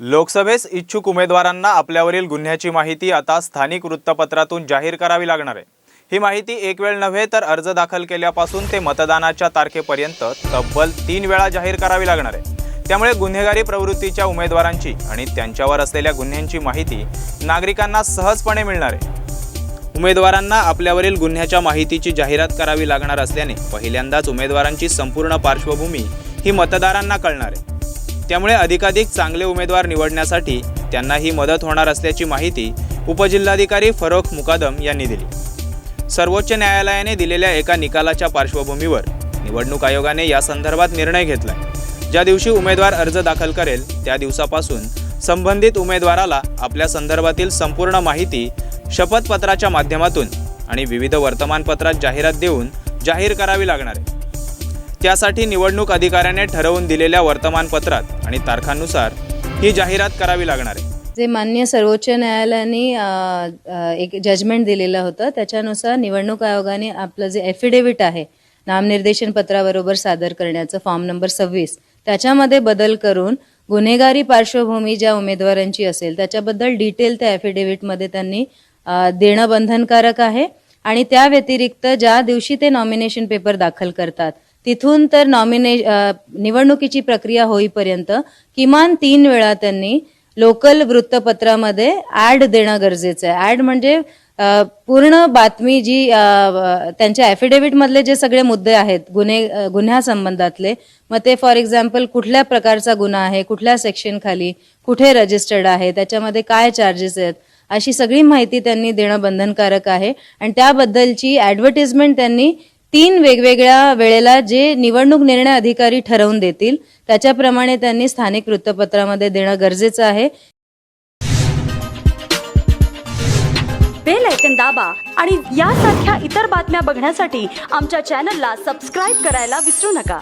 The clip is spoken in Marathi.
लोकसभेस इच्छुक उमेदवारांना आपल्यावरील गुन्ह्याची माहिती आता स्थानिक वृत्तपत्रातून जाहीर करावी लागणार आहे. ही माहिती एक वेळ नव्हे तर अर्ज दाखल केल्यापासून ते मतदानाच्या तारखेपर्यंत तब्बल तीन वेळा जाहीर करावी लागणार आहे. त्यामुळे गुन्हेगारी प्रवृत्तीच्या उमेदवारांची आणि त्यांच्यावर असलेल्या गुन्ह्यांची माहिती नागरिकांना सहजपणे मिळणार आहे. उमेदवारांना आपल्यावरील गुन्ह्याच्या माहितीची जाहिरात करावी लागणार असल्याने पहिल्यांदाच उमेदवारांची संपूर्ण पार्श्वभूमी ही मतदारांना कळणार आहे. त्यामुळे अधिकाधिक चांगले उमेदवार निवडण्यासाठी त्यांना ही मदत होणार असल्याची माहिती उपजिल्हाधिकारी फरोख मुकादम यांनी दिली. सर्वोच्च न्यायालयाने दिलेल्या एका निकालाच्या पार्श्वभूमीवर निवडणूक आयोगाने या संदर्भात निर्णय घेतलाय. ज्या दिवशी उमेदवार अर्ज दाखल करेल त्या दिवसापासून संबंधित उमेदवाराला आपल्या संदर्भातील संपूर्ण माहिती शपथपत्राच्या माध्यमातून आणि विविध वर्तमानपत्रात जाहिरात देऊन जाहीर करावी लागणार आहे. त्यासाठी निवडणूक अधिकाऱ्याने ठरवून दिलेल्या वर्तमानपत्रात आणि तारखांनुसार ही जाहिरात करावी लागणार आहे. जे मान्य सर्वोच्च न्यायालयाने एक जजमेंट दिलेलं होतं त्याच्यानुसार निवडणूक आयोगाने आपलं जे एफिडेविट आहे नामनिर्देशन पत्राबरोबर सादर करण्याचं फॉर्म नंबर सव्वीस त्याच्यामध्ये बदल करून गुन्हेगारी पार्श्वभूमी ज्या उमेदवारांची असेल त्याच्याबद्दल डिटेल त्या ॲफिडेव्हिटमध्ये त्यांनी देणं बंधनकारक आहे. आणि त्या व्यतिरिक्त ज्या दिवशी ते नॉमिनेशन पेपर दाखल करतात तिथून तर नॉमिने निवडणुकीची प्रक्रिया होईपर्यंत किमान तीन वेळा त्यांनी लोकल वृत्तपत्रामध्ये ऍड देणं गरजेचं आहे. ऍड म्हणजे पूर्ण बातमी जी त्यांच्या affidavit मधले जे सगळे मुद्दे आहेत गुन्हे गुन्ह्यासंबंधातले मग ते फॉर एक्झाम्पल कुठल्या प्रकारचा गुन्हा आहे कुठल्या सेक्शन खाली कुठे रजिस्टर्ड आहे त्याच्यामध्ये काय चार्जेस आहेत अशी सगळी माहिती त्यांनी देणं बंधनकारक आहे. आणि त्याबद्दलची ऍडव्हर्टिजमेंट त्यांनी तीन वेगवेगळ्या वेळेला जे निवडणूक निर्णय अधिकारी ठरवून देतील त्याच्याप्रमाणे त्यांनी स्थानिक वृत्तपत्रामध्ये देणं गरजेचं आहे. बेल ऐकन दाबा आणि यासारख्या इतर बातम्या बघण्यासाठी आमच्या चॅनलला सबस्क्राईब करायला विसरू नका.